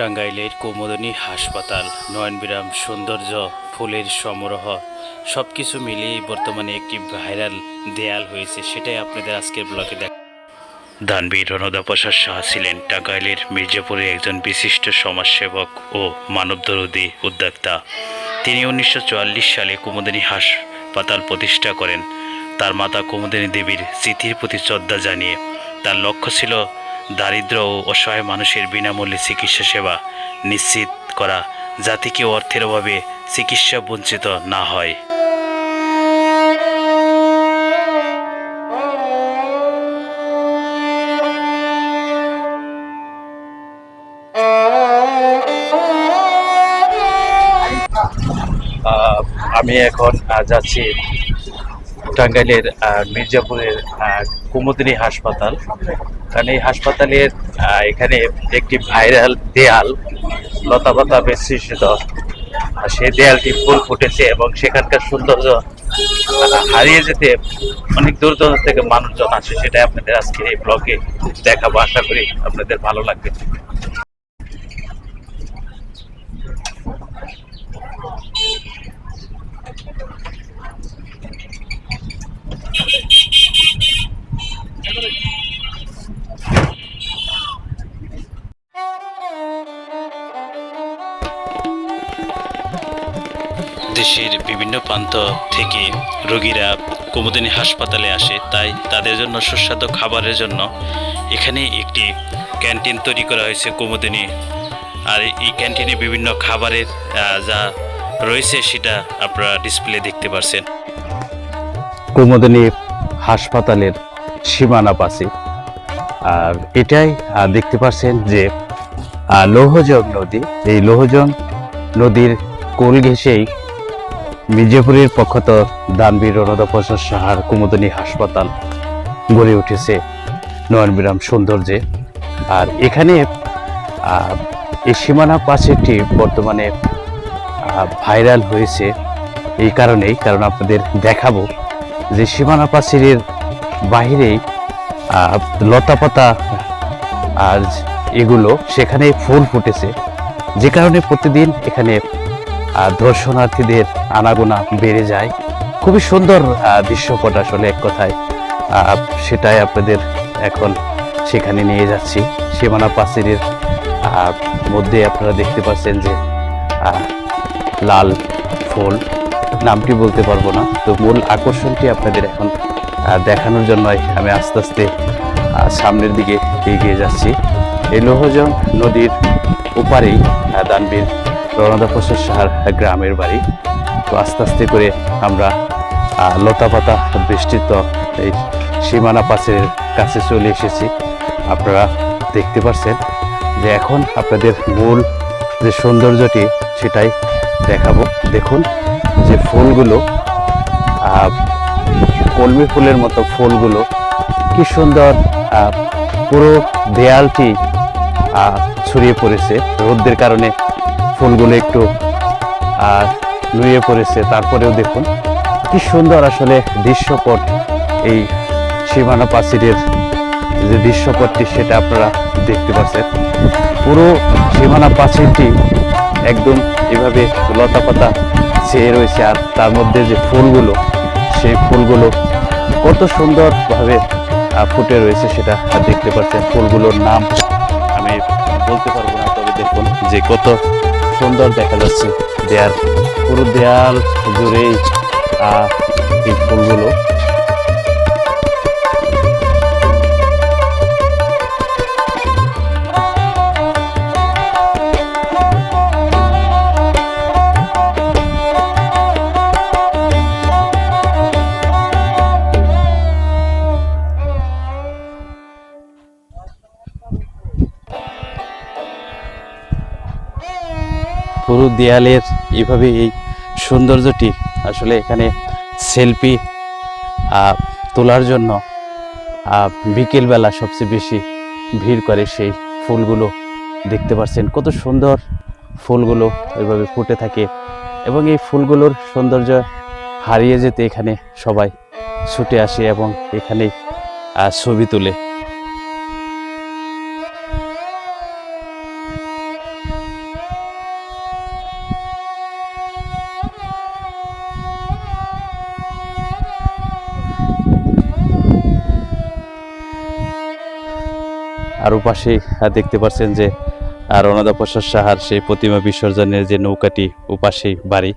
টাঙ্গাইলের কুমুদনী হাসপাতাল, নয়নবিরাম সৌন্দর্য, ফুলের সমারোহ সব কিছু মিলিয়েই বর্তমানে একটি ভাইরাল দেয়াল হয়েছে। সেটাই আপনাদের আজকের ব্লগে দেখ দানবীর রণদা প্রসাদ শাহ ছিলেন টাঙ্গাইলের মির্জাপুরে একজন বিশিষ্ট সমাজসেবক ও মানবদরদী উদ্যোক্তা। তিনি উনিশশো চুয়াল্লিশ সালে কুমুদিনী হাসপাতাল প্রতিষ্ঠা করেন। তার মাতা কুমুদিনী দেবীর স্মৃতির প্রতি শ্রদ্ধা জানিয়ে তার লক্ষ্য ছিল দারিদ্র ও অসহায় মানুষের বিনামূল্যে চিকিৎসা সেবা নিশ্চিত করা যাতে কেউ অর্থের অভাবে চিকিৎসা বঞ্চিত না হয়। আমি এখন যাচ্ছি টাঙ্গাইলের মির্জাপুরের কুমুদিনী হাসপাতাল। কারণ এই হাসপাতালের এখানে একটি ভাইরাল দেয়াল, লতাপাতা আর সেই দেয়ালটি ফুল ফুটেছে এবং সেখানকার সৌন্দর্য হারিয়ে যেতে অনেক দূর দূরান্ত থেকে মানুষজন আসে। সেটাই আপনাদের আজকে এই ব্লগে দেখাবো। আশা করি আপনাদের ভালো লাগবে। দেশের বিভিন্ন প্রান্ত থেকে রোগীরা কুমুদিনী হাসপাতালে আসে, তাই তাদের জন্য সুস্বাদু খাবারের জন্য এখানে একটি ক্যান্টিন তৈরি করা হয়েছে কুমুদিনী। আর এই ক্যান্টিনে বিভিন্ন খাবারের যা রয়েছে সেটা আপনারা ডিসপ্লে দেখতে পাচ্ছেন কুমুদিনী হাসপাতালের সীমানা পাশে। আর এটাই দেখতে পাচ্ছেন যে লৌহজং নদী। এই লৌহজং নদীর কোল ঘেঁষেই মির্জাপুরের পক্ষত দানবীর রণদা সাহার কুমুদনী হাসপাতাল গড়ে উঠেছে নয়নবিরাম সৌন্দর্যে। আর এখানে এই সীমানা পাশে একটি বর্তমানে ভাইরাল হয়েছে এই কারণেই, কারণ আপনাদের দেখাবো যে সীমানা পাশের বাহিরেই লতাপাতা আর এগুলো, সেখানে ফুল ফুটেছে। যে কারণে প্রতিদিন এখানে দর্শনার্থীদের আনাগোনা বেড়ে যায়। খুবই সুন্দর দৃশ্যপট আসলে এক কথায়। সেটাই আপনাদের এখন সেখানে নিয়ে যাচ্ছি। সীমানা পাচিরের মধ্যে আপনারা দেখতে পাচ্ছেন যে লাল ফুল। নামটি বলতে পারব না। তো মূল আকর্ষণটি আপনাদের এখন দেখানোর জন্যই আমি আস্তে আস্তে সামনের দিকে এগিয়ে যাচ্ছি। এই লৌহজং নদীর ওপারেই দানবীর রণদা প্রসাদ সাহার গ্রামের বাড়ি। তো আস্তে আস্তে করে আমরা লতাপাতা বেষ্টিত এই সীমানা পাশের কাছে চলে এসেছি। আপনারা দেখতে পাচ্ছেন যে এখন আপনাদের মূল যে সৌন্দর্যটি, সেটাই দেখাবো। দেখুন যে ফুলগুলো কলমি ফুলের মতো ফুলগুলো, কি সুন্দর পুরো দেয়ালটি ছড়িয়ে পড়েছে। রোদ্রের কারণে ফুলগুলো একটু নুয়ে পড়েছে। তারপরেও দেখুন, কি সুন্দর আসলে দৃশ্যপট এই সীমানা পাচিরের যে দৃশ্যপটটি সেটা আপনারা দেখতে পাচ্ছেন। পুরো সীমানা পাচিরটি একদম এভাবে লতা পাতা চেয়ে রয়েছে আর তার মধ্যে যে ফুলগুলো, সেই ফুলগুলো কত সুন্দরভাবে ফুটে রয়েছে সেটা দেখতে পাচ্ছেন। ফুলগুলোর নাম আমি বলতে পারব না, তবে দেখুন যে কত সুন্দর দেখা যাচ্ছে দেয়াল। পুরো দেয়াল জুড়ে এই ফুলগুলো। পুরো দেয়ালের এইভাবে এই সৌন্দর্যটি আসলে এখানে সেলফি তোলার জন্য বিকেলবেলা সবচেয়ে বেশি ভিড় করে সেই ফুলগুলো দেখতে পাচ্ছেন কত সুন্দর ফুলগুলো এভাবে ফুটে থাকে এবং এই ফুলগুলোর সৌন্দর্য হারিয়ে যেতে এখানে সবাই ছুটে আসে এবং এখানে ছবি তুলে। আর ওপাশে দেখতে পাচ্ছেন যে আর অনাদাপ্রসাদ প্রসাদ সাহার সেই প্রতিমা বিসর্জনের যে নৌকাটি ওপাশেই বাড়ি।